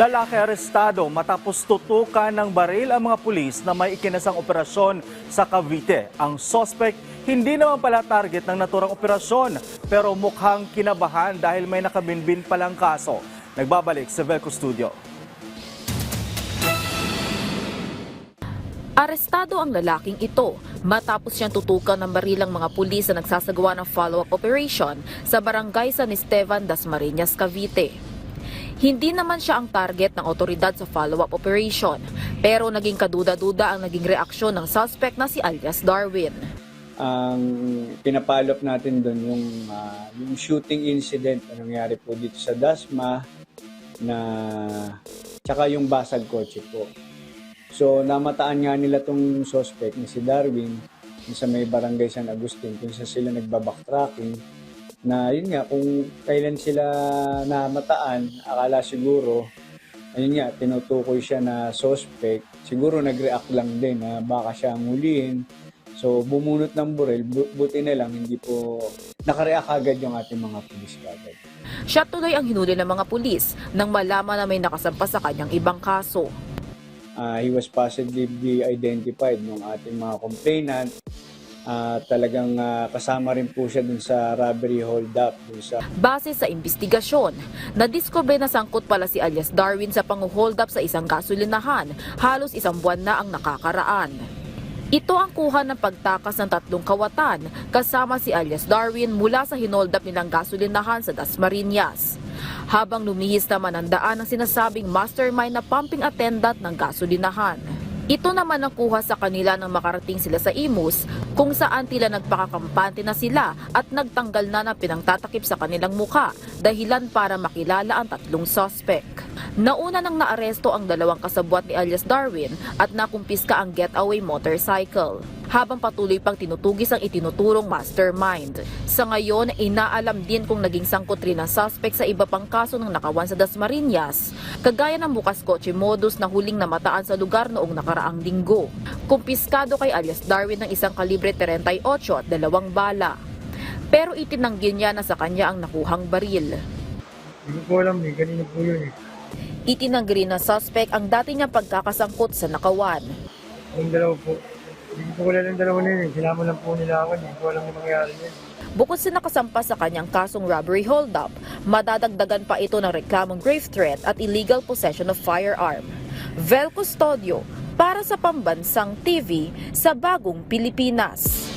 Lalaki arestado matapos tutukan ng baril ang mga pulis na may ikinasang operasyon sa Cavite. Ang sospek hindi naman pala target ng naturang operasyon pero mukhang kinabahan dahil may nakabinbin palang kaso. Nagbabalik sa Velco Studio. Arestado ang lalaking ito matapos siyang tutukan ng barilang mga pulis na nagsasagawa ng follow-up operation sa barangay San Esteban, Dasmariñas, Cavite. Hindi naman siya ang target ng otoridad sa follow-up operation pero naging kaduda-duda ang naging reaksyon ng suspect na si alias Darwin. ang pinapalop natin doon yung ah, yung shooting incident na nangyari po dito sa Dasma na tsaka yung basag kotse po. So namataan nga nila tong suspect na si Darwin sa may barangay San Agustin kung saan sila nagbabacktracking na yun nga kung kailan sila namataan akala siguro ayun nga tinutukoy siya na suspect siguro nag-react lang din na baka siya ang hulihin So, bumunot ng burel, bu- buti na lang, hindi po nakareact agad yung ating mga pulis agad. Siya tuloy ang hinuli ng mga pulis nang malaman na may nakasampa sa kanyang ibang kaso. Ah, he was positively identified ng ating mga complainant. Ah, talagang ah, kasama rin po siya dun sa robbery hold-up, sa Base sa investigasyon, nadiskubre na sangkot pala si alias Darwin sa panguhold up sa isang gasolinahan, halos isang buwan na ang nakakaraan. Ito ang kuha ng pagtakas ng tatlong kawatan kasama si alias Darwin mula sa hinold up nilang gasolinahan sa Dasmariñas. Habang lumihis naman ang daan ng sinasabing mastermind na pumping attendant ng gasolinahan. Ito naman ang kuha sa kanila nang makarating sila sa Imus kung saan tila nagpakakampante na sila at nagtanggal na ng pinangtatakip sa kanilang muka dahilan para makilala ang tatlong suspect. Nauna nang naaresto ang dalawang kasabwat ni alias Darwin at nakumpiska ang getaway motorcycle. Habang patuloy pang tinutugis ang itinuturong mastermind. Sa ngayon, inaalam din kung naging sangkot rin ang suspect sa iba pang kaso ng nakawan sa Dasmariñas, kagaya ng bukas kotse modus na huling namataan sa lugar noong nakaraang linggo. Kumpiskado kay alias Darwin ng isang kalibre 38 at dalawang bala. Pero itinanggi niya na sa kanya ang nakuhang baril. Hindi ko alam eh, kanina po yun eh. Itinanggi rin ng suspect ang dati niyang pagkakasangkot sa nakawan. Yung dalawa po. Hindi ko po kilala yung dalawa na yun. Sinama lang po nila ako, hindi ko alam yung mangyari niya. Bukod sa nakasampa sa kanyang kasong robbery holdup, madadagdagan pa ito ng reklamong grave threat at illegal possession of firearm. Vel Custodio para sa Pambansang TV sa Bagong Pilipinas.